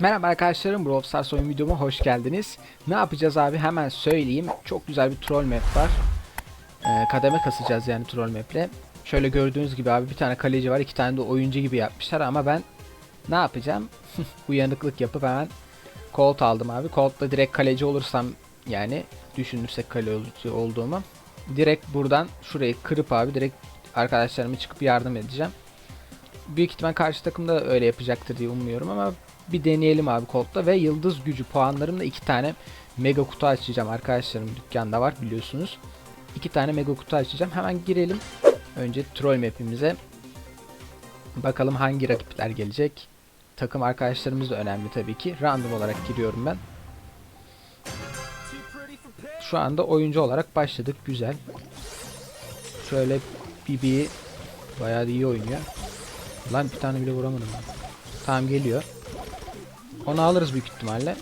Merhaba arkadaşlarım, Brawl Stars oyun videoma hoş geldiniz. Ne yapacağız abi hemen söyleyeyim. Çok güzel bir troll map var. Ee, kademe kasacağız yani troll maple. Şöyle gördüğünüz gibi abi bir tane kaleci var, iki tane de oyuncu gibi yapmışlar ama ben ne yapacağım? Uyanıklık yapıp hemen Colt aldım abi. Colt'la direkt kaleci olursam yani düşünürsek kaleci olduğumu direkt buradan şurayı kırıp abi direkt arkadaşlarıma çıkıp yardım edeceğim. Büyük ihtimal karşı takım da öyle yapacaktır diye umuyorum ama bir deneyelim abi Colt'la ve yıldız gücü puanlarımla iki tane mega kutu açacağım arkadaşlarım dükkanda var biliyorsunuz. İki tane mega kutu açacağım. Hemen girelim. Önce troll map'imize. Bakalım hangi rakipler gelecek. Takım arkadaşlarımız da önemli tabii ki. Random olarak giriyorum ben. Şu anda oyuncu olarak başladık. Güzel. Şöyle Bibi bayağı iyi oynuyor. Lan bir tane bile vuramadım ben. Tamam geliyor. Onu alırız büyük ihtimalle.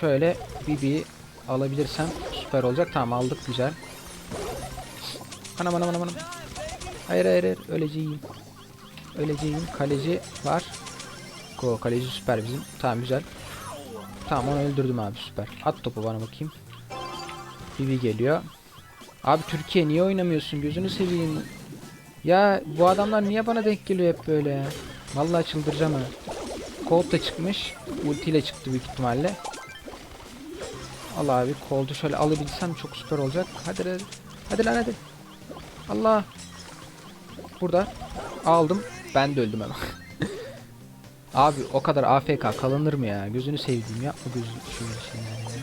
Şöyle Bibi alabilirsem süper olacak. Tamam aldık güzel. Anam anam anam anam. Hayır hayır hayır öleceğim. Öleceğim. Kaleci var. Go kaleci süper bizim. Tamam güzel. Tamam onu öldürdüm abi süper. At topu bana bakayım. Bibi geliyor. Abi Türkiye niye oynamıyorsun? Gözünü seveyim. Ya bu adamlar niye bana denk geliyor hep böyle? Vallahi çıldıracağım ha. Colt da çıkmış. Ultiyle çıktı büyük ihtimalle. Al abi Colt'u şöyle alabilsem çok süper olacak. Hadi hadi. Hadi lan hadi. Allah. Burada. Aldım. Ben de öldüm ama. abi o kadar AFK kalınır mı ya? Gözünü sevdiğim yapma gözünü şöyle şeyler ya.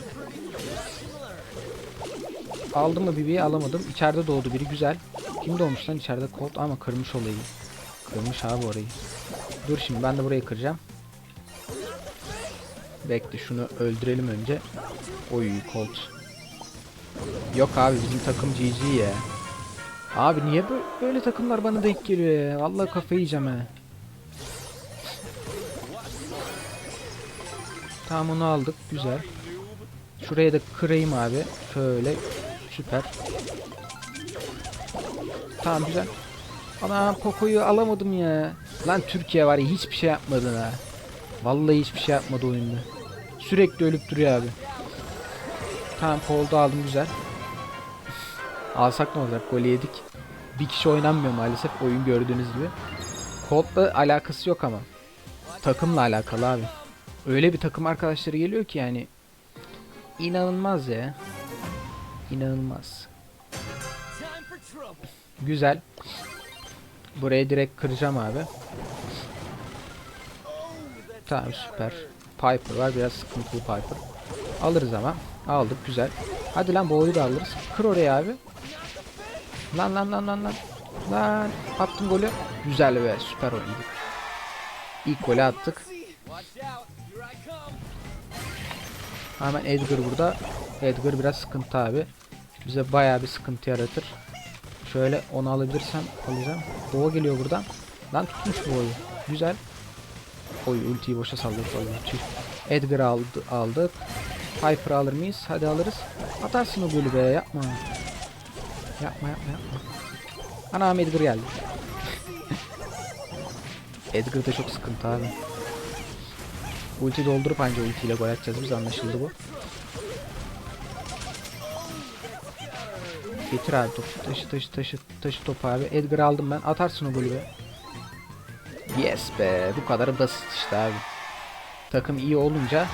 Aldım mı Bibi'yi alamadım. İçeride doğdu biri güzel. Kim doğmuş lan içeride Colt ama kırmış olayı. Kırmış abi orayı. Dur şimdi ben de burayı kıracağım. Bekle şunu öldürelim önce. Oy Colt. Yok abi bizim takım GG ya. Abi niye böyle, takımlar bana denk geliyor ya? Vallahi kafayı yiyeceğim ha. Tamam onu aldık. Güzel. Şuraya da kırayım abi. Şöyle. Süper. Tamam güzel. Ana Poco'yu alamadım ya. Lan Türkiye var ya hiçbir şey yapmadın ha. Vallahi hiçbir şey yapmadı oyunda. Sürekli ölüp duruyor abi. Tamam Cold'u aldım güzel. Alsak ne olacak? Golü yedik. Bir kişi oynanmıyor maalesef oyun gördüğünüz gibi. Cold'la alakası yok ama. Takımla alakalı abi. Öyle bir takım arkadaşları geliyor ki yani. İnanılmaz ya. İnanılmaz. Güzel. Buraya direkt kıracağım abi. Tamam süper. Piper var biraz sıkıntılı Piper. Alırız ama. Aldık güzel. Hadi lan boğuyu da alırız. Kır oraya abi. Lan lan lan lan lan. Lan attım golü. Güzel ve süper oynadık. İlk golü attık. Hemen Edgar burada. Edgar biraz sıkıntı abi. Bize bayağı bir sıkıntı yaratır. Şöyle onu alabilirsem alacağım. Boğa geliyor buradan. Lan tutmuş boğayı. Güzel. Oy ultiyi boşa vallahi. Tüh. Edgar aldı, aldık. Piper alır mıyız? Hadi alırız. Atarsın o golü be yapma. Yapma yapma yapma. Anam Edgar geldi. Edgar da çok sıkıntı abi. Ulti doldurup anca ultiyle gol atacağız biz anlaşıldı bu. Getir abi topu. Taşı taşı taşı taşı topu abi. Edgar aldım ben. Atarsın o golü be. Yes be. Bu kadar basit işte abi. Takım iyi olunca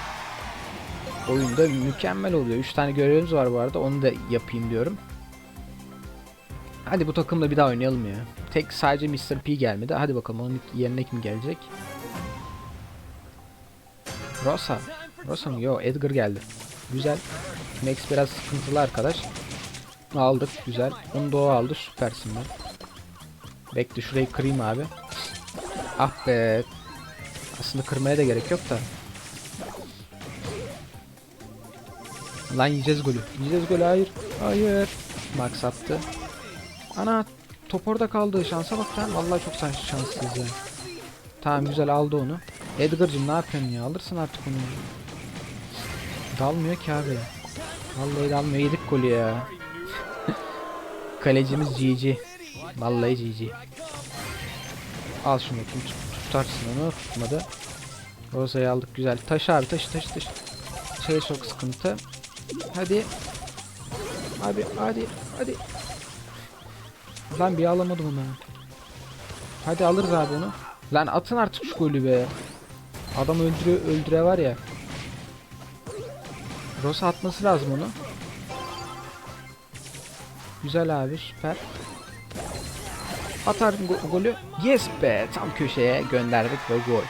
oyunda mükemmel oluyor. 3 tane görevimiz var bu arada. Onu da yapayım diyorum. Hadi bu takımla bir daha oynayalım ya. Tek sadece Mr. P gelmedi. Hadi bakalım onun yerine kim gelecek? Rosa. Rosa mı? Yo Edgar geldi. Güzel. Max biraz sıkıntılı arkadaş. Aldık güzel. Onu da o aldı süpersin ben. Bekle şurayı kırayım abi. Ah be. Aslında kırmaya da gerek yok da. Lan yiyeceğiz golü. Yiyeceğiz golü hayır. Hayır. Max attı. Ana top orada kaldı. Şansa bak lan. Vallahi çok şans şanssız ya. Tamam güzel aldı onu. Edgar'cım ne yapıyorsun ya? Alırsın artık onu. Dalmıyor ki abi. Vallahi dalmıyor. Yedik golü ya. Kalecimiz GG. Vallahi GG. Al şunu tut Tutarsın onu. Tutmadı. Rosa'yı aldık güzel. Taş abi taş taş taş. Şey çok sıkıntı. Hadi. Abi hadi hadi. Lan bir alamadım onu. Hadi alırız abi onu. Lan atın artık şu golü be. Adam öldürüyor öldüre var ya. Rosa atması lazım onu. Güzel abi süper. Atar go- golü. Yes be tam köşeye gönderdik ve gol.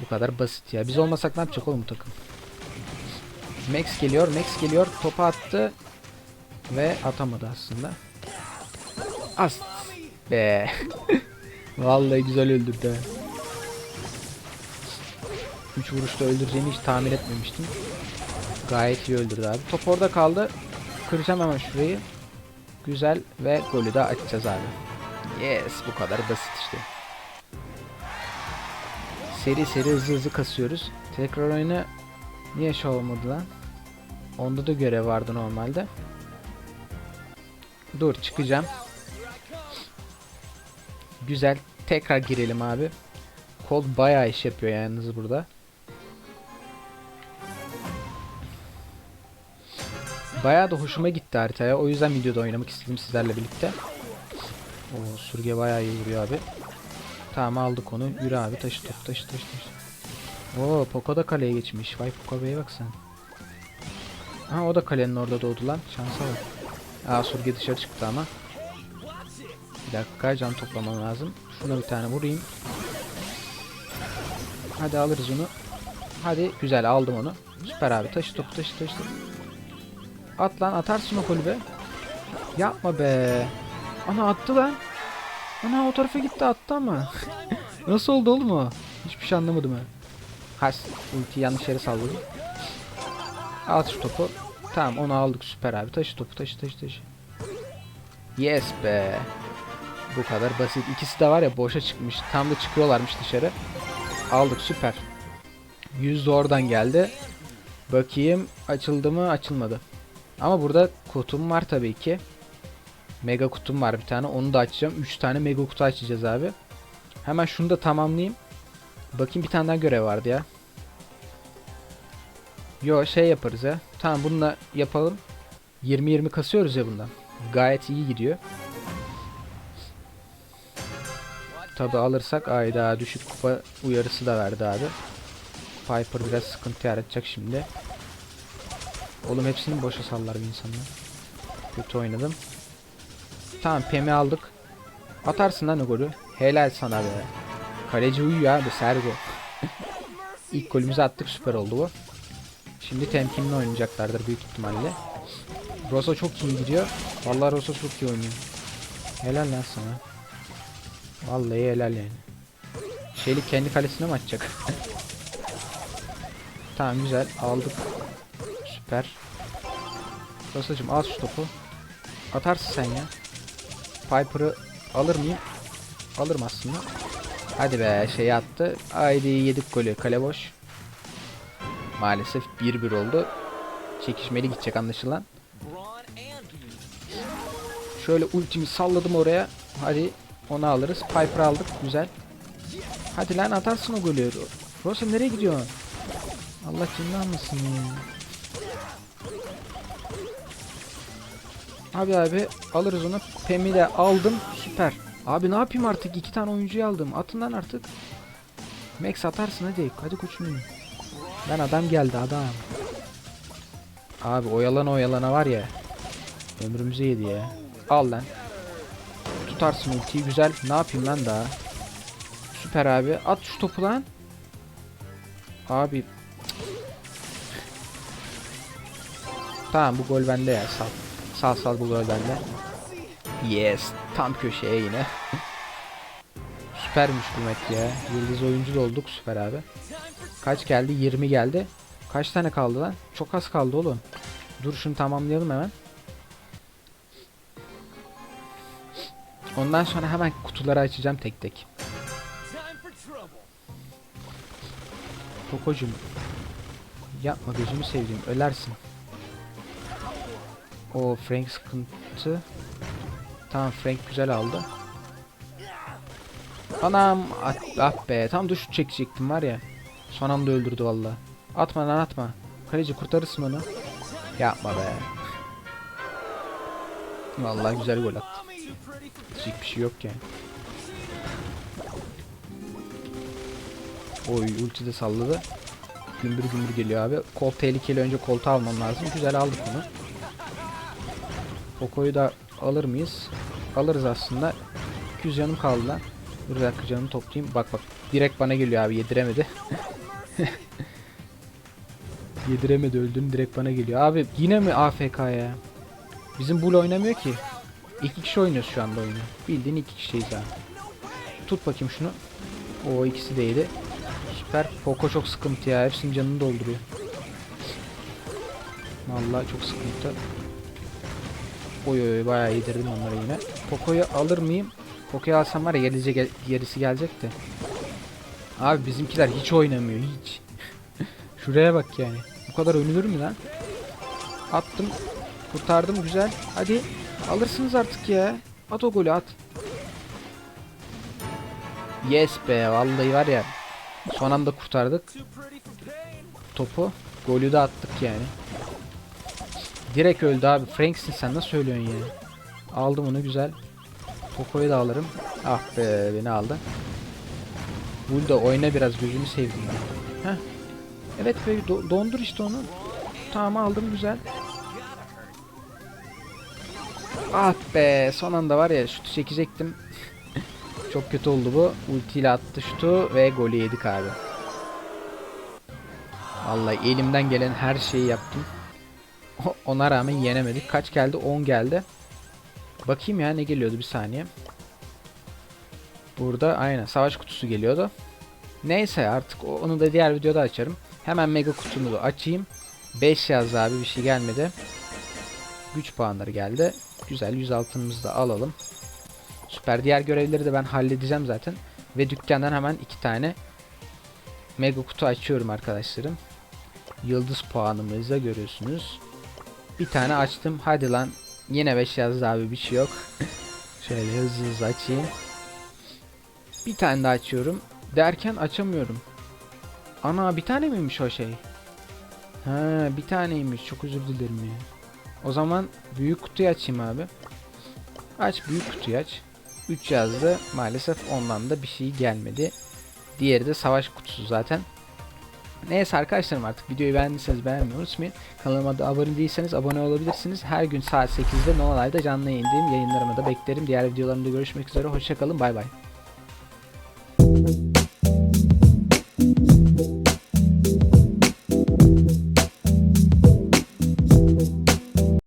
Bu kadar basit ya. Biz olmasak ne yapacak oğlum bu takım? Max geliyor. Max geliyor. Topu attı. Ve atamadı aslında. As be. Vallahi güzel öldürdü. 3 vuruşta öldüreceğini hiç tahmin etmemiştim. Gayet iyi öldürdü abi. Top orada kaldı. Kıracağım hemen şurayı. Güzel ve golü de açacağız abi. Yes bu kadar basit işte. Seri seri hızlı hızlı kasıyoruz. Tekrar oyuna niye şey olmadı lan? Onda da görev vardı normalde. Dur çıkacağım. Güzel. Tekrar girelim abi. Kol bayağı iş yapıyor yalnız burada. Bayağı da hoşuma gitti haritaya. O yüzden videoda oynamak istedim sizlerle birlikte. O sürge bayağı iyi vuruyor abi. Tamam aldık onu. Yürü abi taşı top taşı taşı taşı. Oo Poco da kaleye geçmiş. Vay Poco Bey'e bak sen. Ha o da kalenin orada doğdu lan. Şansa bak. Aa Surge dışarı çıktı ama. Bir dakika can toplamam lazım. Şuna bir tane vurayım. Hadi alırız onu. Hadi güzel aldım onu. Süper abi taşı topu taşı taşı. taşı. At lan atarsın o golü be. Yapma be. Ana attı lan. Ana o tarafa gitti attı ama. Nasıl oldu oğlum o? Hiçbir şey anlamadım ha. Has ultiyi yanlış yere salladım. At şu topu. Tamam onu aldık süper abi. Taşı topu taşı taşı taşı. Yes be. Bu kadar basit. İkisi de var ya boşa çıkmış. Tam da çıkıyorlarmış dışarı. Aldık süper. Yüz de oradan geldi. Bakayım açıldı mı açılmadı. Ama burada kutum var tabii ki. Mega kutum var bir tane. Onu da açacağım. 3 tane mega kutu açacağız abi. Hemen şunu da tamamlayayım. Bakayım bir tane daha görev vardı ya. Yo şey yaparız ya. Tamam bununla yapalım. 20-20 kasıyoruz ya bundan. Gayet iyi gidiyor. Tabi alırsak ayda düşük kupa uyarısı da verdi abi. Piper biraz sıkıntı yaratacak şimdi. Oğlum hepsini boşa sallar bir insanlar. Kötü oynadım. Tamam Pem'i aldık. Atarsın lan o golü. Helal sana be. Kaleci uyuyor abi Sergo. İlk golümüzü attık süper oldu bu. Şimdi temkinli oynayacaklardır büyük ihtimalle. Rosa çok iyi gidiyor. Vallahi Rosa çok iyi oynuyor. Helal lan sana. Vallahi helal yani. Şeylik kendi kalesine mi atacak? tamam güzel aldık. Süper. Rosacım al şu topu. Atarsın sen ya. Piper'ı alır mıyım? Alırım aslında. Hadi be şey attı. Haydi yedik golü. Kale boş. Maalesef 1-1 oldu. Çekişmeli gidecek anlaşılan. Şöyle ultimi salladım oraya. Hadi onu alırız. Piper aldık. Güzel. Hadi lan atarsın o golü. Rosa nereye gidiyorsun? Allah canını almasın ya. Abi abi alırız onu. Pem'i de aldım. Süper. Abi ne yapayım artık? iki tane oyuncuyu aldım. Atın lan artık. Max atarsın hadi. Hadi koçum. Lan adam geldi adam. Abi oyalana oyalana var ya. Ömrümüzü yedi ya. Al lan. Tutarsın ultiyi güzel. Ne yapayım lan daha? Süper abi. At şu topu lan. Abi. Tamam bu gol bende ya. Sal. Sal sal bu gol bende. Yes. Tam köşeye yine. Süpermiş bu maç ya. Yıldız oyuncu da olduk süper abi. Kaç geldi? 20 geldi. Kaç tane kaldı lan? Çok az kaldı oğlum. Dur şunu tamamlayalım hemen. Ondan sonra hemen kutuları açacağım tek tek. Tokocum. Yapma gözümü sevdiğim ölersin. O Frank sıkıntı. Tamam Frank güzel aldı. Anam at, ah be tam duş çekecektim var ya. Son anda öldürdü valla. Atma lan atma. Kaleci kurtarırsın onu. Yapma be. Vallahi güzel gol attı. Hiç bir şey yok yani. Oy ulti de salladı. Gümbür gümbür geliyor abi. Kol tehlikeli önce koltuğu almam lazım. Güzel aldık bunu. Poco'yu da alır mıyız? Alırız aslında. 200 canım kaldı lan. Dur bir dakika canımı toplayayım. Bak bak. Direkt bana geliyor abi. Yediremedi. Yediremedi öldüğünü direkt bana geliyor. Abi yine mi AFK ya? Bizim Bull oynamıyor ki. İki kişi oynuyoruz şu anda oyunu. Bildiğin iki kişiyiz abi. Tut bakayım şunu. O ikisi değdi. Süper. Poco çok sıkıntı ya. Hepsinin canını dolduruyor. Vallahi çok sıkıntı. Oy oy bayağı yedirdim onları yine. Poco'yu alır mıyım? Poco'yu alsam var ya gerisi, gel gerisi gelecek de. Abi bizimkiler hiç oynamıyor hiç. Şuraya bak yani. Bu kadar ölünür mü lan? Attım. Kurtardım güzel. Hadi. Alırsınız artık ya. At o golü at. Yes be vallahi var ya. Son anda kurtardık. Topu. Golü de attık yani. Direkt öldü abi. Frank'sin sen nasıl söylüyorsun ya? Aldım onu güzel. Poco'yu da alırım. Ah be beni aldı. Bull da oyna biraz gözünü sevdim ben. Heh. Evet be do- dondur işte onu. Tamam aldım güzel. Ah be son anda var ya şutu çekecektim. Çok kötü oldu bu. Ultiyle attı şutu ve golü yedik abi. Vallahi elimden gelen her şeyi yaptım. Ona rağmen yenemedik. Kaç geldi? 10 geldi. Bakayım ya ne geliyordu bir saniye. Burada aynen savaş kutusu geliyordu. Neyse artık onu da diğer videoda açarım. Hemen mega kutumu da açayım. 5 yazdı abi bir şey gelmedi. Güç puanları geldi. Güzel 100 altınımızı da alalım. Süper diğer görevleri de ben halledeceğim zaten. Ve dükkandan hemen iki tane mega kutu açıyorum arkadaşlarım. Yıldız puanımızda görüyorsunuz. Bir tane açtım. Hadi lan. Yine 5 yazdı abi bir şey yok. Şöyle hızlı hızlı açayım. Bir tane daha açıyorum. Derken açamıyorum. Ana bir tane miymiş o şey? Ha bir taneymiş. Çok özür dilerim ya. O zaman büyük kutuyu açayım abi. Aç büyük kutuyu aç. 3 yazdı. Maalesef ondan da bir şey gelmedi. Diğeri de savaş kutusu zaten. Neyse arkadaşlarım artık videoyu beğendiyseniz beğenmeyi unutmayın. Kanalıma da abone değilseniz abone olabilirsiniz. Her gün saat 8'de Novalay'da canlı yayındayım. Yayınlarıma da beklerim. Diğer videolarımda görüşmek üzere. Hoşçakalın. Bay bay.